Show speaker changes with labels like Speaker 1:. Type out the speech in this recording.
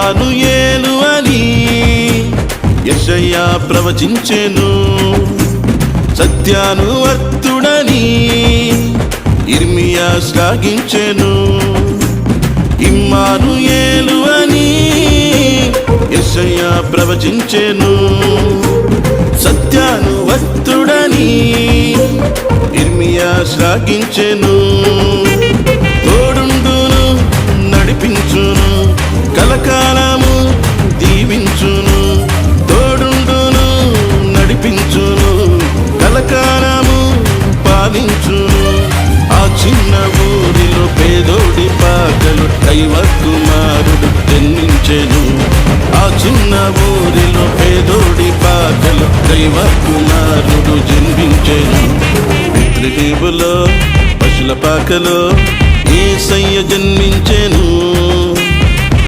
Speaker 1: ఇమ్మానుయేలు అని యశయ్య ప్రవచించెను. సత్యానువర్తుడని ఇర్మియా శ్లాఘించెను. ఇమ్మానుయేలు అని యశయ్య ప్రవచించెను. సత్యానువర్తుడని ఇర్మియా శ్లాఘించెను. చిన్న ఊరిలో పేదోడి పాకలు దైవ కుమారుడు జన్మించెను. ఆ చిన్న ఊరిలో పేదోడి పాకలు దైవ కుమారుడు జన్మించెను. పితృదేవులో పశుల పాకలో ఏసయ్య జన్మించెను.